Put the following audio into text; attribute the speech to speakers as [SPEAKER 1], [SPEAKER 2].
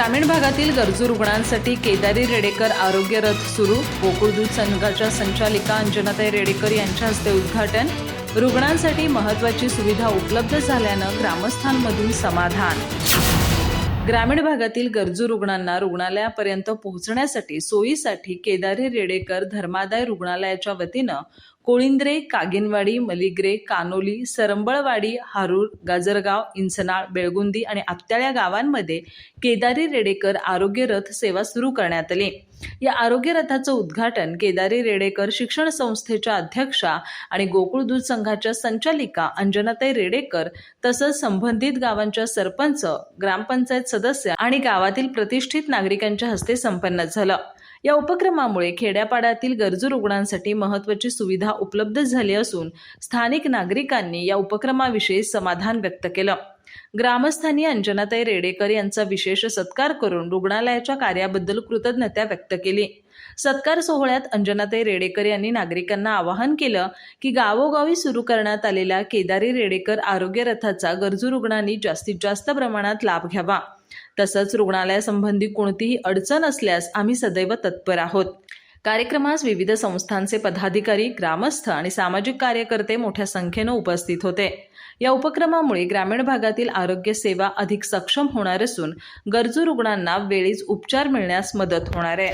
[SPEAKER 1] ग्रामीण भागातील गरजू रुग्णांसाठी केदारी रेडेकर आरोग्य रथ सुरू. गोकुळ दूध संघाच्या संचालिका अंजनाताई रेडेकर यांच्या हस्ते उद्घाटन. रुग्णांसाठी महत्त्वाची सुविधा उपलब्ध झाल्यानं ग्रामस्थांमधून समाधान. ग्रामीण भागातील गरजू रुग्णांना रुग्णालयापर्यंत पोहोचण्यासाठी सोयीसाठी केदारी रेडेकर धर्मादाय रुग्णालयाच्या वतीनं कोळिंद्रे कागिनवाडी मलिग्रे कानोली सरंबळवाडी हारूर गाजरगाव इंचनाळ बेळगुंदी आणि आत्याळ्या गावांमध्ये केदारी रेडेकर आरोग्य रथ सेवा सुरू करण्यात आली. या आरोग्य रथाचं उद्घाटन केदारी रेडेकर शिक्षण संस्थेच्या अध्यक्षा आणि गोकुळ दूध संघाच्या संचालिका अंजनाताई रेडेकर तसंच संबंधित गावांच्या सरपंच ग्रामपंचायत सदस्य आणि गावातील प्रतिष्ठित नागरिकांच्या हस्ते संपन्न झालं. या उपक्रमामुळे खेड्यापाड्यातील गरजू रुग्णांसाठी महत्त्वाची सुविधा उपलब्ध झाली असून स्थानिक नागरिकांनी या उपक्रमाविषयी समाधान व्यक्त केलं. ग्रामस्थांनी अंजनाताई रेडेकर यांचा विशेष सत्कार करून रुग्णालयाच्या कार्याबद्दल कृतज्ञता व्यक्त केली. सत्कार सोहळ्यात अंजनाताई रेडेकर यांनी नागरिकांना आवाहन केलं की गावोगावी सुरू करण्यात आलेल्या केदारी रेडेकर आरोग्य रथाचा गरजू रुग्णांनी जास्तीत जास्त प्रमाणात लाभ घ्यावा. तसंच रुग्णालयासंबंधी कोणतीही अडचण असल्यास आम्ही सदैव तत्पर आहोत. कार्यक्रमास विविध संस्थांचे पदाधिकारी ग्रामस्थ आणि सामाजिक कार्यकर्ते मोठ्या संख्येनं उपस्थित होते. या उपक्रमामुळे ग्रामीण भागातील आरोग्य सेवा अधिक सक्षम होणार असून गरजू रुग्णांना वेळीच उपचार मिळण्यास मदत होणार आहे.